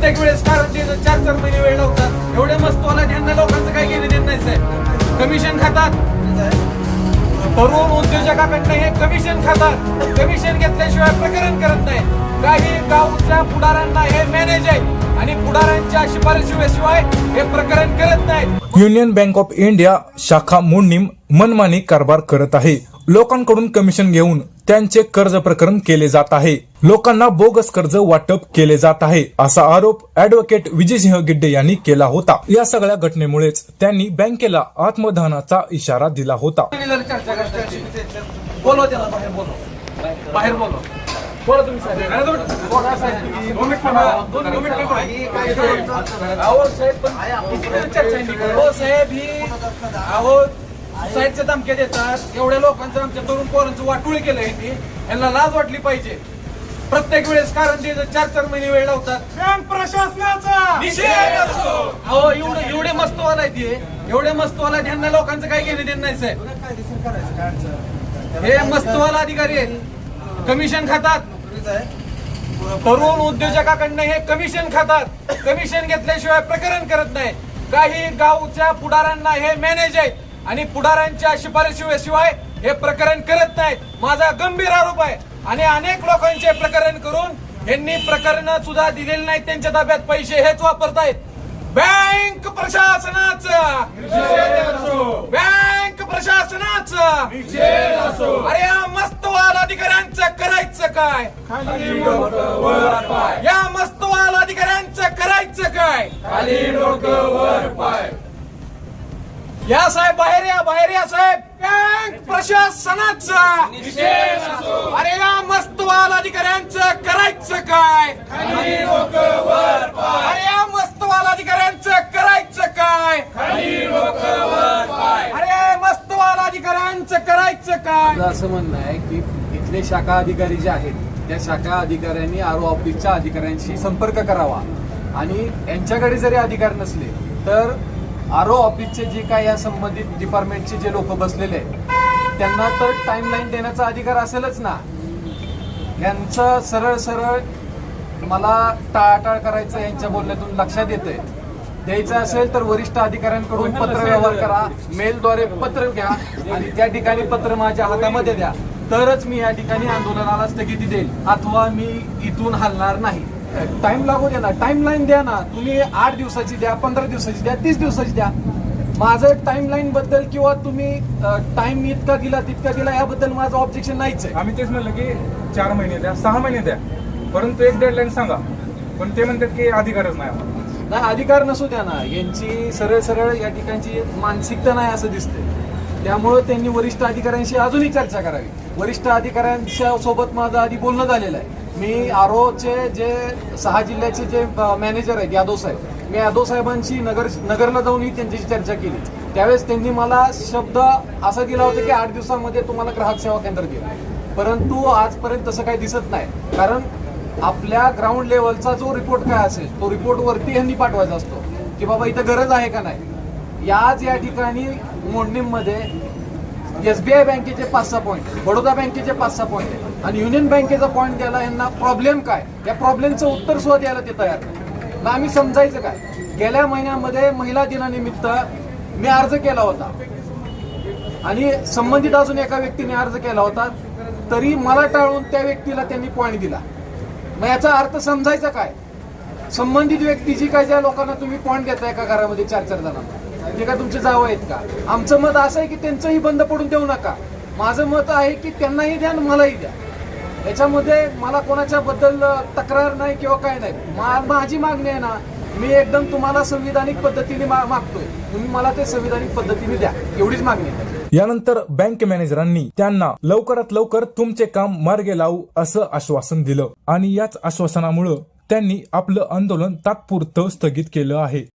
प्रत्येक वेळेस कारण तिचं चार महिने वेळ लावतात एवढे मस्त मस्तवाला त्यांना लोकांचं काही घेणं देत नाही साहेब कमिशन खातात. तरुण उद्योजकाकडनं हे कमिशन खातात. कमिशन घेतल्याशिवाय प्रकरण करत नाही. काही गावच्या पुढाऱ्यांना हे मॅनेज आहे. आणि पुढाऱ्यांच्या शिफारशीशिवाय हे प्रकरण करत नाही. युनियन बँक ऑफ इंडिया शाखा मुंडीम मनमानी कारभार करत आहे. लोकांकडून कमिशन घेऊन त्यांचे कर्ज प्रकरण केले जात आहे. लोकांना बोगस कर्ज वाटप केले जात आहे असा आरोप ऍडव्होकेट विजयसिंह गिड्डे यांनी केला होता. या सगळ्या घटनेमुळेच त्यांनी बँकेला आत्मदहनाचा इशारा दिला होता. तुम्ही बाहेर बोलवा तुम्ही साहेब अरे दोन- बोला साहेब. दोन मिनिट थांबा. दोन दोन मिनिट थांबा. अहो साहेब पण इकडे चर्चा नाही करत. हो साहेब ही अहो साहेबचे धमके देतात. एवढ्या लोकांचं आमच्या तरुण पोरांचं वाटोळी केलंय ती. यांना लाज वाटली पाहिजे. प्रत्येक वेळेस कारण ते चार चार महिने वेळ लावतात. बँक प्रशासनाचा! निषेध असतो. अहो एवढे एवढे मस्तवाला आहे ते. एवढे मस्तवाला आहेत, ह्यांना लोकांचं काही घेणे देत नाही साहेब. हे मस्तवाला अधिकारी आहेत. कमिशन खातात. तरुण उद्योजकाकडनं हे कमिशन खातात. कमिशन घेतल्याशिवाय प्रकरण करत नाही. काही गावच्या पुढाऱ्यांना हे मॅनेज आहे. आणि पुढाऱ्यांच्या शिफारशीशिवाय हे प्रकरण करत नाहीत. माझा गंभीर आरोप आहे. आणि अनेक लोकांचे प्रकरण करून यांनी प्रकरण सुद्धा दिलेली नाहीत. त्यांच्या ताब्यात पैसे हेच वापरतायत. बँक प्रशासनाचं. बँक प्रशासनाचं. अरे या मस्तवाल अधिकाऱ्यांचं करायचं काय? या मस्तवाल अधिकाऱ्यांचं करायचं काय? या साहेब बाहेर या बाहेर या साहेब. बँक प्रशासनाचा अरे या मस्तवाल अधिकाऱ्यांचं करायचं काय? अरे या मस्तवाल अधिकाऱ्यांचं करायचं काय? अरे मस्तवाल अधिकाऱ्यांचं करायचं काय? असं म्हणणं आहे की इथले शाखा अधिकारी जे आहेत त्या शाखा अधिकाऱ्यांनी आरो ऑफिसच्या अधिकाऱ्यांशी संपर्क करावा. आणि यांच्याकडे जरी अधिकार नसले तर आरो ऑफिसचे जे काय या संबंधित डिपार्टमेंटचे जे लोक बसलेले आहेत त्यांना तर टाइमलाईन देण्याचा अधिकार असेलच ना. यांचं सरळ सरळ मला टाळाटाळ करायचं यांच्या बोलण्यातून लक्षात येतंय. द्यायचं असेल तर वरिष्ठ अधिकाऱ्यांकडून पत्र व्यवहार करा मेलद्वारे पत्र घ्या आणि त्या ठिकाणी पत्र माझ्या हातामध्ये द्या. तरच मी या ठिकाणी आंदोलनाला स्थगिती देईल अथवा मी इथून हलणार नाही. टाइम लागू द्या ना. टाइम लाईन द्या ना. तुम्ही आठ दिवसाची द्या पंधरा दिवसाची द्या तीस दिवसाची द्या. माझं टाइम लाईन बद्दल किंवा तुम्ही टाइम इतका दिला तितका दिला याबद्दल माझं ऑब्जेक्शन नाहीच आहे. आम्ही तेच म्हणलं की चार महिने द्या सहा महिने द्या. परंतु एक डेडलाईन सांगा. पण ते म्हणतात की अधिकारच नाही आम्हाला. नाही अधिकार नसू द्या ना. यांची सरळ सरळ या ठिकाणची मानसिकता नाही असं दिसतंय त्यामुळं त्यांनी वरिष्ठ अधिकाऱ्यांशी अजूनही चर्चा करावी. वरिष्ठ अधिकाऱ्यांच्या सोबत माझं आधी बोलणं झालेलं आहे. मी आरोचे जे सहा जिल्ह्याचे जे मॅनेजर आहेत यादव साहेब. मी यादव साहेबांशी नगर नगरला जाऊनही त्यांच्याशी चर्चा केली. त्यावेळेस त्यांनी मला शब्द असा दिला होता की आठ दिवसामध्ये तुम्हाला ग्राहक सेवा केंद्र देईल परंतु आजपर्यंत तसं काही दिसत नाही. कारण आपल्या ग्राउंड लेवलचा जो रिपोर्ट काय असेल तो रिपोर्ट वरती यांनी पाठवायचा असतो. की बाबा इथं गरज आहे का नाही? याच या ठिकाणी मोडणीमध्ये एसबीआय बँकेचे पाच सहा पॉईंट बडोदा बँकेचे पाच सहा पॉईंट आहेत. आणि युनियन बँकेचा पॉईंट द्यायला यांना प्रॉब्लेम काय? या प्रॉब्लेमचं उत्तर सुद्धा द्यायला ते तयार नाही. मग आम्ही समजायचं काय? गेल्या महिन्यामध्ये महिला दिनानिमित्त मी अर्ज केला होता. आणि संबंधित अजून एका व्यक्तीने अर्ज केला होता. तरी मला टाळून त्या व्यक्तीला त्यांनी पॉईंट दिला. मग याचा अर्थ समजायचा काय? संबंधित व्यक्तीची काय ज्या लोकांना तुम्ही पॉईंट देताय का घरामध्ये चार चार जणांना ते काय तुमचे जावं आहेत का? आमचं मत असं आहे की त्यांचंही बंद पडून देऊ नका. माझं मत आहे की त्यांनाही द्या आणि मलाही द्या. याच्यामध्ये मला कोणाच्या बद्दल तक्रार नाही किंवा काय नाही. मा- माझी मागणी आहे ना मी एकदम तुम्हाला संविधानिक पद्धतीने मा- मागतोय. तुम्ही मला ते संविधानिक पद्धतीने द्या. एवढीच मागणी आहे. यानंतर बँक मॅनेजरांनी त्यांना लवकरात लवकर तुमचे काम मार्गे लावू असं आश्वासन दिलं. आणि याच आश्वासनामुळं त्यांनी आपलं आंदोलन तात्पुरतं स्थगित केलं आहे.